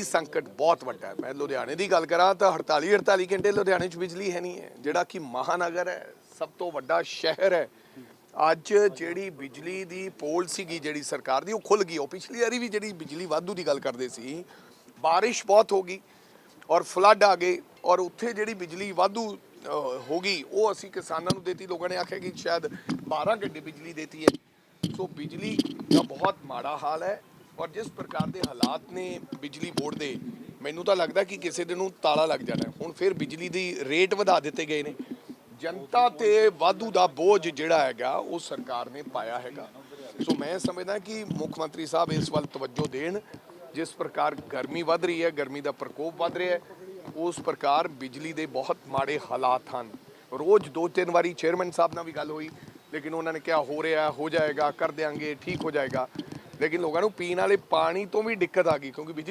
ਬਿਜਲੀ ਸੰਕਟ ਬਹੁਤ ਵੱਡਾ ਹੈ। ਮੈਂ ਲੁਧਿਆਣੇ ਦੀ ਗੱਲ ਕਰਾਂ ਤਾਂ 48 48 ਘੰਟੇ ਲੁਧਿਆਣੇ 'ਚ ਬਿਜਲੀ ਹੈ ਨਹੀਂ ਹੈ। ਜਿਹੜਾ ਕਿ ਮਹਾਨਗਰ ਹੈ, ਸਭ ਤੋਂ ਵੱਡਾ ਸ਼ਹਿਰ ਹੈ। ਅੱਜ ਜਿਹੜੀ ਬਿਜਲੀ ਦੀ ਪੋਲ ਸੀਗੀ, ਜਿਹੜੀ ਸਰਕਾਰ ਦੀ, ਉਹ ਖੁੱਲ ਗਈ। ਉਹ ਪਿਛਲੀ ਵਾਰੀ ਵੀ ਜਿਹੜੀ ਬਿਜਲੀ ਵਾਧੂ ਦੀ ਗੱਲ ਕਰਦੇ ਸੀ, ਬਾਰਿਸ਼ ਬਹੁਤ ਹੋ ਗਈ ਔਰ ਫਲੱਡ ਆ ਗਏ ਔਰ ਉੱਥੇ ਜਿਹੜੀ ਬਿਜਲੀ ਵਾਧੂ ਹੋ ਗਈ, ਉਹ ਅਸੀਂ ਕਿਸਾਨਾਂ ਨੂੰ ਦੇਤੀ। ਲੋਕਾਂ ਨੇ ਆਖਿਆ ਕਿ ਸ਼ਾਇਦ 12 ਘੰਟੇ ਬਿਜਲੀ ਦੇਤੀ ਹੈ। ਸੋ ਬਿਜਲੀ ਦਾ ਬਹੁਤ ਮਾੜਾ ਹਾਲ ਹੈ। ਔਰ ਜਿਸ ਪ੍ਰਕਾਰ ਦੇ ਹਾਲਾਤ ਨੇ ਬਿਜਲੀ ਬੋਰਡ ਦੇ, ਮੈਨੂੰ ਤਾਂ ਲੱਗਦਾ ਕਿ ਕਿਸੇ ਦਿਨ ਨੂੰ ਤਾਲਾ ਲੱਗ ਜਾਣਾ ਹੁਣ ਫਿਰ ਬਿਜਲੀ ਦੀ ਰੇਟ ਵਧਾ ਦਿੱਤੇ ਗਏ ਨੇ। ਜਨਤਾ ਤੇ ਵਾਧੂ ਦਾ ਬੋਝ ਜਿਹੜਾ ਹੈਗਾ, ਉਹ ਸਰਕਾਰ ਨੇ ਪਾਇਆ ਹੈਗਾ। ਸੋ ਮੈਂ ਸਮਝਦਾ ਕਿ ਮੁੱਖ ਮੰਤਰੀ ਸਾਹਿਬ ਇਸ ਵੱਲ ਤਵੱਜੋ ਦੇਣ। ਜਿਸ ਪ੍ਰਕਾਰ ਗਰਮੀ ਵੱਧ ਰਹੀ ਹੈ, ਗਰਮੀ ਦਾ ਪ੍ਰਕੋਪ ਵੱਧ ਰਿਹਾ ਹੈ, ਉਸ ਪ੍ਰਕਾਰ ਬਿਜਲੀ ਦੇ ਬਹੁਤ ਮਾੜੇ ਹਾਲਾਤ ਹਨ। ਰੋਜ਼ ਦੋ ਤਿੰਨ ਵਾਰੀ ਚੇਅਰਮੈਨ ਸਾਹਿਬ ਨਾਲ ਵੀ ਗੱਲ ਹੋਈ, ਲੇਕਿਨ ਉਹਨਾਂ ਨੇ ਕਿਹਾ, ਹੋ ਰਿਹਾ, ਹੋ ਜਾਏਗਾ, ਕਰ ਦਿਆਂਗੇ, ਠੀਕ ਹੋ ਜਾਏਗਾ। ਲੇਕਿਨ ਲੋਕਾਂ ਨੂੰ ਪੀਣ ਵਾਲੇ ਪਾਣੀ ਤੋਂ ਵੀ ਦਿੱਕਤ ਆ ਗਈ ਕਿਉਂਕਿ ਬਿਜਲੀ